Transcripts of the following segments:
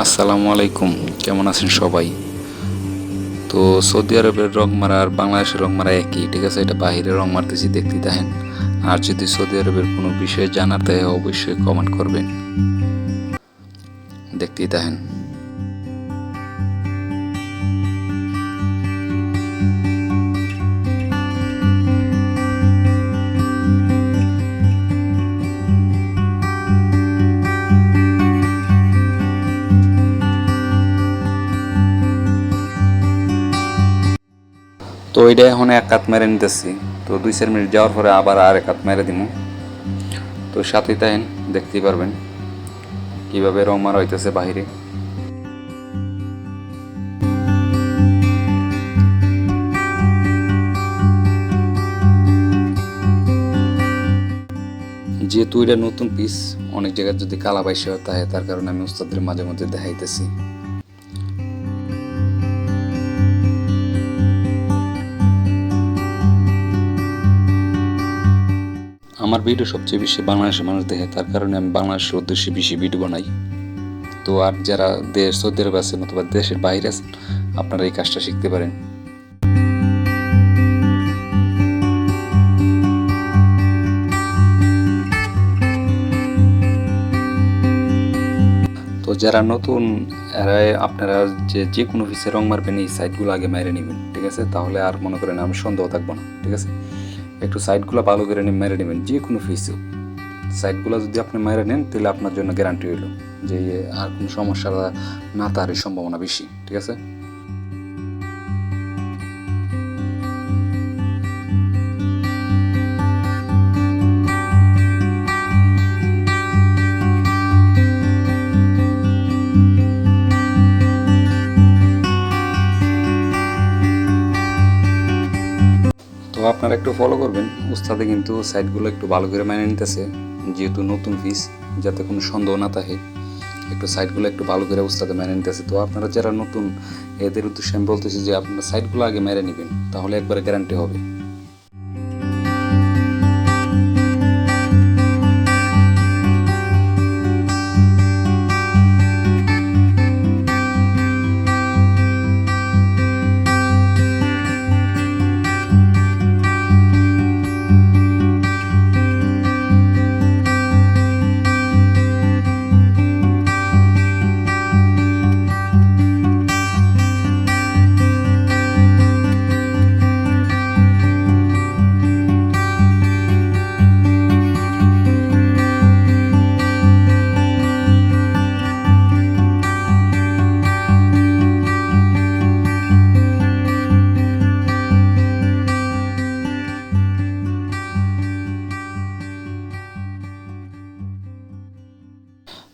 আসসালামু আলাইকুম, কেমন আছেন সবাই? তো সৌদি আরবের রং মারা আর বাংলাদেশের রং মারা একই, ঠিক আছে? এটা বাহিরে রং মারতেছি, দেখতে দেখেন। আর যদি সৌদি আরবের কোনো বিষয়ে জানার তাই অবশ্যই কমেন্ট করবেন। দেখতেই দেখেন। তো এটা এখন এক কাত মেরে নিতেছি। তো দুই চার মিনিট যাওয়ার পরে আবার আর এক কাত মেরে দিব তো সাথেই তাহেন দেখতেই পারবেন কীভাবে রং মারা হইতেছে বাহিরে। যেহেতু এটা নতুন পিস অনেক জায়গায় যদি কালা বাইসে হয় তাহলে তার কারণে আমি উস্তাদের মাঝে মধ্যে দেখাইতেছি। আমার ভিডিও সবচেয়ে বেশি বাংলাদেশের মানুষ দেখে, তার কারণে আমি বাংলাদেশের উদ্দেশ্যে বেশি ভিডিও বানাই। তো আর যারা দেশ, সৌদি আরব আছেন অথবা দেশের বাইরে আছেন, আপনারা এই কাজটা শিখতে পারেন। তো যারা নতুন আপনারা যে যে কোনো পিসে রং মারবেন, এই সাইডগুলো আগে মেরে নেবেন, ঠিক আছে? তাহলে আর মনে করেন আমি সন্দেহ থাকব না, ঠিক আছে? একটু সাইডগুলো ভালো করে নিয়ে মেরে নেবেন, যে কোনো ফিসে সাইডগুলো যদি আপনি মেরে নেন, তাহলে আপনার জন্য গ্যারান্টি হইল যে, আর কোনো সমস্যা না তারই সম্ভাবনা বেশি, ঠিক আছে? আপনারা একটু ফলো করবেন। উস্তাদে কিন্তু সাইডগুলো একটু ভালো করে মানে নিতেছে। যেহেতু নতুন ফিস যাতে কোনো সন্দেহ না থাকে, একটু সাইডগুলো একটু ভালো করে উস্তাদে মেনে নিতেছে। তো আপনারা যারা নতুন, এদের উদ্দেশ্যে আমি বলতেছি যে আপনারা সাইডগুলো আগে মেরে নেবেন, তাহলে একবারে গ্যারান্টি হবে।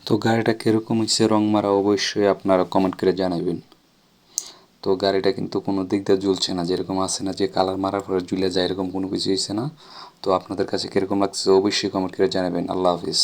তো গাড়িটা কীরকম হচ্ছে রং মারা অবশ্যই আপনারা কমেন্ট করে জানাবেন তো গাড়িটা কিন্তু কোনো দিক দিয়ে জ্বলছে না, যেরকম আসে না যে কালার মারার পরে জ্বলে যায়, এরকম কোনো কিছু হয়েছে না। তো আপনাদের কাছে কীরকম লাগছে অবশ্যই কমেন্ট করে জানাবেন। আল্লাহ হাফিজ।